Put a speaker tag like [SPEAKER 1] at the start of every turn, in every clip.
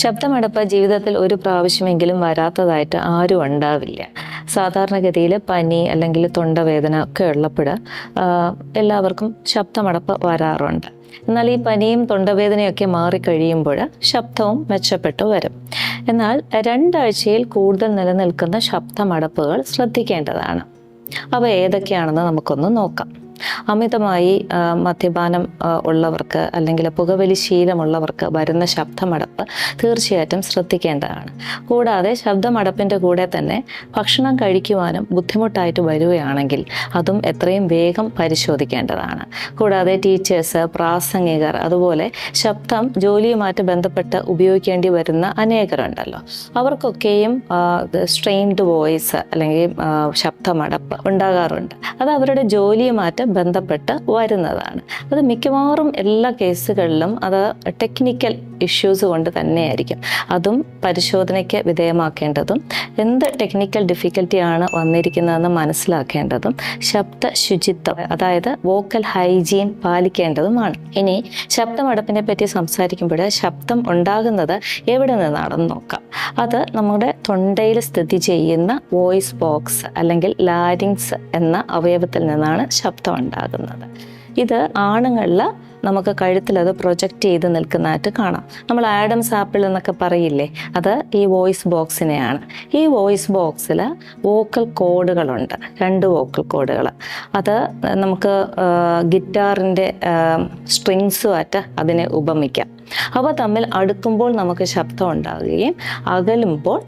[SPEAKER 1] ശബ്ദമടപ്പ് ജീവിതത്തിൽ ഒരു പ്രാവശ്യമെങ്കിലും വരാത്തതായിട്ട് ആരും ഉണ്ടാവില്ല. സാധാരണഗതിയിൽ പനി അല്ലെങ്കിൽ തൊണ്ടവേദന ഒക്കെ ഉള്ളപ്പോൾ എല്ലാവർക്കും ശബ്ദമടപ്പ് വരാറുണ്ട്. എന്നാൽ ഈ പനിയും തൊണ്ടവേദനയൊക്കെ മാറിക്കഴിയുമ്പോൾ ശബ്ദവും മെച്ചപ്പെട്ടു വരും. എന്നാൽ രണ്ടാഴ്ചയിൽ കൂടുതൽ നിലനിൽക്കുന്ന ശബ്ദമടപ്പുകൾ ശ്രദ്ധിക്കേണ്ടതാണ്. അവ ഏതൊക്കെയാണെന്ന് നമുക്കൊന്ന് നോക്കാം. അമിതമായി മദ്യപാനം ഉള്ളവർക്ക് അല്ലെങ്കിൽ പുകവലി ശീലമുള്ളവർക്ക് വരുന്ന ശബ്ദമടപ്പ് തീർച്ചയായിട്ടും ശ്രദ്ധിക്കേണ്ടതാണ്. കൂടാതെ ശബ്ദമടപ്പിന്റെ കൂടെ തന്നെ ഭക്ഷണം കഴിക്കുവാനും ബുദ്ധിമുട്ടായിട്ട് വരികയാണെങ്കിൽ അതും എത്രയും വേഗം പരിശോധിക്കേണ്ടതാണ്. കൂടാതെ ടീച്ചേഴ്സ് പ്രാസംഗികർ അതുപോലെ ശബ്ദം ജോലിയുമായിട്ട് ബന്ധപ്പെട്ട് ഉപയോഗിക്കേണ്ടി വരുന്ന അനേകരുണ്ടല്ലോ. അവർക്കൊക്കെയും സ്ട്രെയിൻഡ് വോയിസ് അല്ലെങ്കിൽ ശബ്ദമടപ്പ് ഉണ്ടാകാറുണ്ട്. അത് അവരുടെ ജോലിയുമായിട്ട് ബന്ധപ്പെട്ട് വരുന്നതാണ്. അത് മിക്കവാറും എല്ലാ കേസുകളിലും അത് ടെക്നിക്കൽ ഇഷ്യൂസ് കൊണ്ട് തന്നെയായിരിക്കും. അതും പരിശോധനയ്ക്ക് വിധേയമാക്കേണ്ടതും എന്ത് ടെക്നിക്കൽ ഡിഫിക്കൽറ്റിയാണ് വന്നിരിക്കുന്നതെന്ന് മനസ്സിലാക്കേണ്ടതും ശബ്ദ ശുചിത്വം അതായത് വോക്കൽ ഹൈജീൻ പാലിക്കേണ്ടതുമാണ്. ഇനി ശബ്ദമടപ്പിനെ പറ്റി സംസാരിക്കുമ്പോൾ ശബ്ദം ഉണ്ടാകുന്നത് എവിടെ നിന്നാണെന്ന് നോക്കാം. അത് നമ്മുടെ തൊണ്ടയിൽ സ്ഥിതി ചെയ്യുന്ന വോയിസ് ബോക്സ് അല്ലെങ്കിൽ ലാരിങ്സ് എന്ന അവയവത്തിൽ നിന്നാണ് ശബ്ദം ഉണ്ടാകുന്നത്. ഇത് ആണുങ്ങളിൽ നമുക്ക് കഴുത്തിൽ അത് പ്രൊജക്റ്റ് ചെയ്ത് നിൽക്കുന്നതായിട്ട് കാണാം. നമ്മൾ ആഡംസ് ആപ്പിൾ എന്നൊക്കെ പറയില്ലേ? അത് ഈ വോയിസ് ബോക്സിനെയാണ്. ഈ വോയിസ് ബോക്സിൽ വോക്കൽ കോഡുകളുണ്ട്. രണ്ട് വോക്കൽ കോഡുകൾ അത് നമുക്ക് ഗിറ്റാറിന്റെ സ്ട്രിങ്സുമായിട്ട് അതിനെ ഉപമിക്കാം. അവ തമ്മിൽ അടുക്കുമ്പോൾ നമുക്ക് ശബ്ദം ഉണ്ടാകുകയും അകലുമ്പോൾ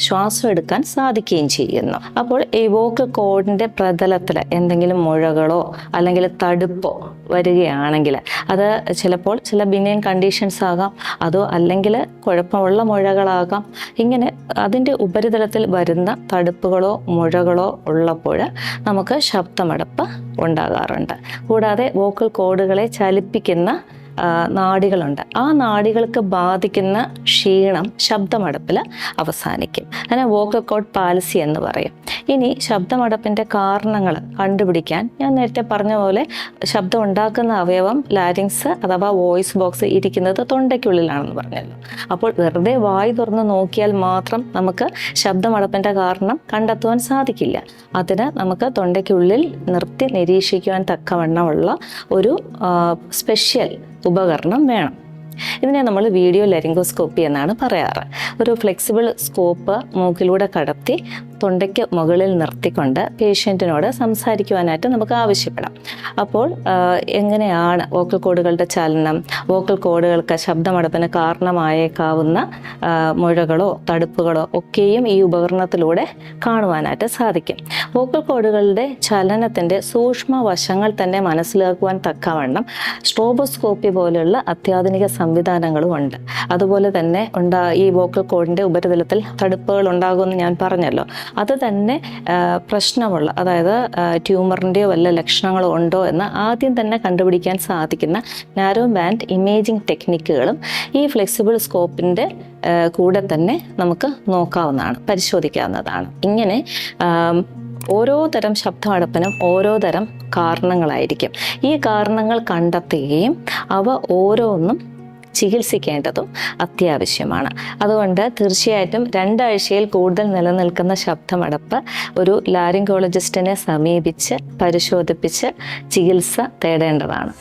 [SPEAKER 1] ശ്വാസം എടുക്കാൻ സാധിക്കുകയും ചെയ്യുന്നു. അപ്പോൾ ഈ വോക്കൽ കോഡിന്റെ പ്രതലത്തിൽ എന്തെങ്കിലും മുഴകളോ അല്ലെങ്കിൽ തടുപ്പോ വരികയാണെങ്കിൽ അത് ചിലപ്പോൾ ചില ബിനിയൻ കണ്ടീഷൻസ് ആകാം അതോ അല്ലെങ്കിൽ കുഴപ്പമുള്ള മുഴകളാകാം. ഇങ്ങനെ അതിന്റെ ഉപരിതലത്തിൽ വരുന്ന തടുപ്പുകളോ മുഴകളോ ഉള്ളപ്പോൾ നമുക്ക് ശബ്ദമടപ്പ് ഉണ്ടാകാറുണ്ട്. കൂടാതെ വോക്കൽ കോഡുകളെ ചലിപ്പിക്കുന്ന ആ, നാഡികളുണ്ട് ആ നാടികൾക്ക് ബാധിക്കുന്ന ക്ഷീണം ശബ്ദമടപ്പിൽ അവസാനിക്കും. അതിനെ വോക്കൽ കോഡ് പാലസി എന്ന് പറയും. ഇനി ശബ്ദമടപ്പിന്റെ കാരണങ്ങൾ കണ്ടുപിടിക്കാൻ ഞാൻ നേരത്തെ പറഞ്ഞ പോലെ ശബ്ദം ഉണ്ടാക്കുന്ന അവയവം ലാരിങ്സ് അഥവാ വോയിസ് ബോക്സ് ഇരിക്കുന്നത് തൊണ്ടയ്ക്കുള്ളിലാണെന്ന് പറഞ്ഞല്ലോ. അപ്പോൾ വെറുതെ വായി തുറന്ന് നോക്കിയാൽ മാത്രം നമുക്ക് ശബ്ദമടപ്പിന്റെ കാരണം കണ്ടെത്തുവാൻ സാധിക്കില്ല. അതിന് നമുക്ക് തൊണ്ടയ്ക്കുള്ളിൽ നിർത്തി നിരീക്ഷിക്കുവാൻ തക്കവണ്ണമുള്ള ഒരു സ്പെഷ്യൽ ഉപകരണം വേണം. ഇതിനെ നമ്മൾ വീഡിയോ ലെരിങ്കോസ്കോപ്പി എന്നാണ് പറയാറ്. ഒരു ഫ്ലെക്സിബിൾ സ്കോപ്പ് മൂക്കിലൂടെ കടത്തി തൊണ്ടയ്ക്ക് മുകളിൽ നിർത്തിക്കൊണ്ട് പേഷ്യന്റിനോട് സംസാരിക്കുവാനായിട്ട് നമുക്ക് ആവശ്യപ്പെടാം. അപ്പോൾ എങ്ങനെയാണ് വോക്കൽ കോഡുകളുടെ ചലനം? വോക്കൽ കോഡുകൾക്ക് ശബ്ദമടപ്പിന് കാരണമായേക്കാവുന്ന മുഴകളോ തടുപ്പുകളോ ഒക്കെയും ഈ ഉപകരണത്തിലൂടെ കാണുവാനായിട്ട് സാധിക്കും. വോക്കൽ കോഡുകളുടെ ചലനത്തിന്റെ സൂക്ഷ്മ വശങ്ങൾ തന്നെ മനസ്സിലാക്കുവാൻ തക്കവണ്ണം സ്ട്രോബോസ്കോപ്പി പോലെയുള്ള അത്യാധുനിക സംവിധാനങ്ങളും ഉണ്ട്. അതുപോലെ തന്നെ ഉണ്ടാ ഈ വോക്കൽ കോഡിന്റെ ഉപരിതലത്തിൽ തടുപ്പുകൾ ഉണ്ടാകുമെന്ന് ഞാൻ പറഞ്ഞല്ലോ. അത് തന്നെ പ്രശ്നമുള്ള അതായത് ട്യൂമറിന്റെയോ വല്ല ലക്ഷണങ്ങളോ ഉണ്ടോ എന്ന് ആദ്യം തന്നെ കണ്ടുപിടിക്കാൻ സാധിക്കുന്ന നാരോ ബാൻഡ് ഇമേജിംഗ് ടെക്നിക്കുകളും ഈ ഫ്ലെക്സിബിൾ സ്കോപ്പിന്റെ കൂടെ തന്നെ നമുക്ക് നോക്കാവുന്നതാണ് പരിശോധിക്കാവുന്നതാണ്. ഇങ്ങനെ ഓരോ തരം ശബ്ദമടപ്പിനും ഓരോ തരം കാരണങ്ങളായിരിക്കും. ഈ കാരണങ്ങൾ കണ്ടെത്തുകയും അവ ഓരോന്നും ചികിത്സിക്കേണ്ടതും അത്യാവശ്യമാണ്. അതുകൊണ്ട് തീർച്ചയായിട്ടും രണ്ടാഴ്ചയിൽ കൂടുതൽ നിലനിൽക്കുന്ന ശബ്ദമടപ്പ് ഒരു ലാരിങ്കോളജിസ്റ്റിനെ സമീപിച്ച് പരിശോധിപ്പിച്ച് ചികിത്സ തേടേണ്ടതാണ്.